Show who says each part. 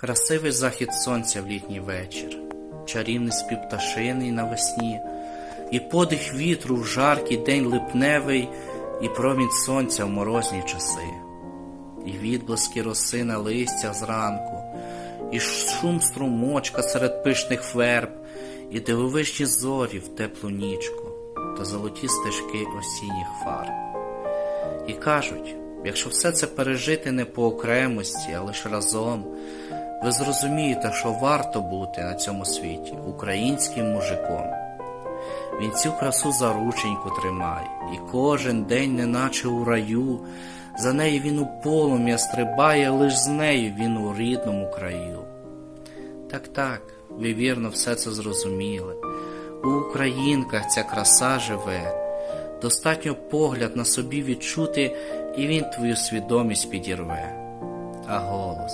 Speaker 1: Красивий захід сонця в літній вечір, чарівний спів пташини навесні, і подих вітру в жаркий день липневий, і промінь сонця в морозні часи, і відблиски роси на листях зранку, і шум струмочка серед пишних верб, і дивовижні зорі в теплу нічку, та золоті стежки осінніх фарб. І кажуть, якщо все це пережити не по окремості, а лише разом, ви зрозумієте, що варто бути на цьому світі українським мужиком. Він цю красу за рученьку тримає, і кожен день, неначе у раю, за нею він у полум'я стрибає, лиш з нею він у рідному краю. Так, так, ви вірно все це зрозуміли. У українках ця краса живе. Достатньо погляд на собі відчути, і він твою свідомість підірве. А голос,